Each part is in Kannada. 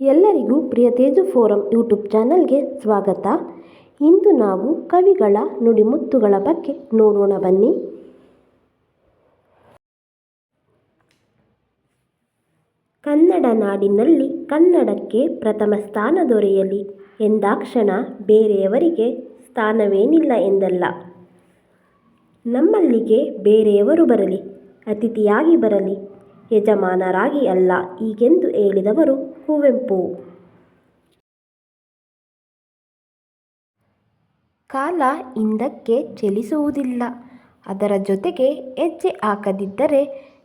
ಎಲ್ಲರಿಗೂ ಪ್ರಿಯ ತೇಜು ಫೋರಂ ಯೂಟ್ಯೂಬ್ ಚಾನಲ್ಗೆ ಸ್ವಾಗತ. ಇಂದು ನಾವು ಕವಿಗಳ ನುಡಿಮುತ್ತುಗಳ ಬಗ್ಗೆ ನೋಡೋಣ ಬನ್ನಿ. ಕನ್ನಡ ನಾಡಿನಲ್ಲಿ ಕನ್ನಡಕ್ಕೆ ಪ್ರಥಮ ಸ್ಥಾನ ದೊರೆಯಲಿ ಎಂದಾಕ್ಷಣ ಬೇರೆಯವರಿಗೆ ಸ್ಥಾನವೇನಿಲ್ಲ ಎಂದಲ್ಲ. ನಮ್ಮಲ್ಲಿಗೆ ಬೇರೆಯವರು ಬರಲಿ, ಅತಿಥಿಯಾಗಿ ಬರಲಿ, ಯಜಮಾನರಾಗಿ ಅಲ್ಲ ಹೀಗೆಂದು ಹೇಳಿದವರು ಕುವೆಂಪು ಕಾಲ ಹಿಂದಕ್ಕೆ ಚಲಿಸುವುದಿಲ್ಲ. ಅದರ ಜೊತೆಗೆ ಹೆಜ್ಜೆ ಹಾಕದಿದ್ದರೆ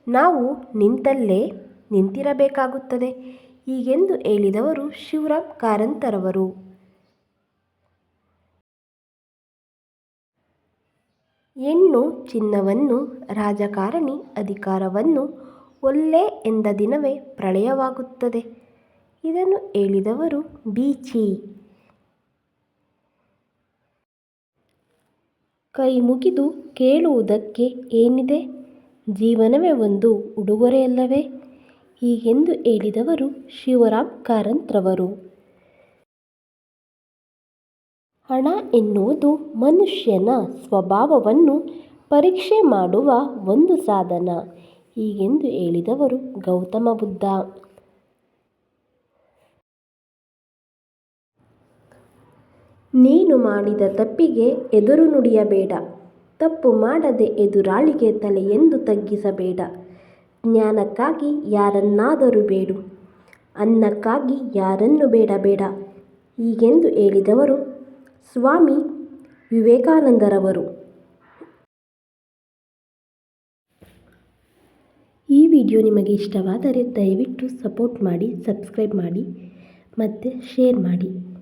ನಾವು ನಿಂತಲ್ಲೇ ನಿಂತಿರಬೇಕಾಗುತ್ತದೆ. ಹೀಗೆಂದು ಹೇಳಿದವರು ಶಿವರಾಮ್ ಕಾರಂತರವರು. ಹೆಣ್ಣು ಚಿನ್ನವನ್ನು ರಾಜಕಾರಣಿ ಅಧಿಕಾರವನ್ನು ಒಲ್ಲೆ ಎಂದ ದಿನವೇ ಪ್ರಳಯವಾಗುತ್ತದೆ. ಇದನ್ನು ಹೇಳಿದವರು ಬೀಚಿ ಕೈ ಮುಗಿದು ಕೇಳುವುದಕ್ಕೆ ಏನಿದೆ? ಜೀವನವೇ ಒಂದು ಉಡುಗೊರೆಯಲ್ಲವೇ? ಹೀಗೆಂದು ಹೇಳಿದವರು ಶಿವರಾಮ್ ಕಾರಂತ್ರವರು. ಹಣ ಎನ್ನುವುದು ಮನುಷ್ಯನ ಸ್ವಭಾವವನ್ನು ಪರೀಕ್ಷೆ ಮಾಡುವ ಒಂದು ಸಾಧನ. ಹೀಗೆಂದು ಹೇಳಿದವರು ಗೌತಮ ಬುದ್ಧ. ನೀನು ಮಾಡಿದ ತಪ್ಪಿಗೆ ಎದುರು ನುಡಿಯಬೇಡ. ತಪ್ಪು ಮಾಡದೆ ಎದುರಾಳಿಗೆ ತಲೆಯೆಂದು ತಗ್ಗಿಸಬೇಡ. ಜ್ಞಾನಕ್ಕಾಗಿ ಯಾರನ್ನಾದರೂ ಬೇಡು. ಅನ್ನಕ್ಕಾಗಿ ಯಾರನ್ನು ಬೇಡಬೇಡ. ಹೀಗೆಂದು ಹೇಳಿದವರು ಸ್ವಾಮಿ ವಿವೇಕಾನಂದರವರು. ಈ ವಿಡಿಯೋ ನಿಮಗೆ ಇಷ್ಟವಾದರೆ ದಯವಿಟ್ಟು ಸಪೋರ್ಟ್ ಮಾಡಿ, ಸಬ್ಸ್ಕ್ರೈಬ್ ಮಾಡಿ, ಮತ್ತು ಶೇರ್ ಮಾಡಿ.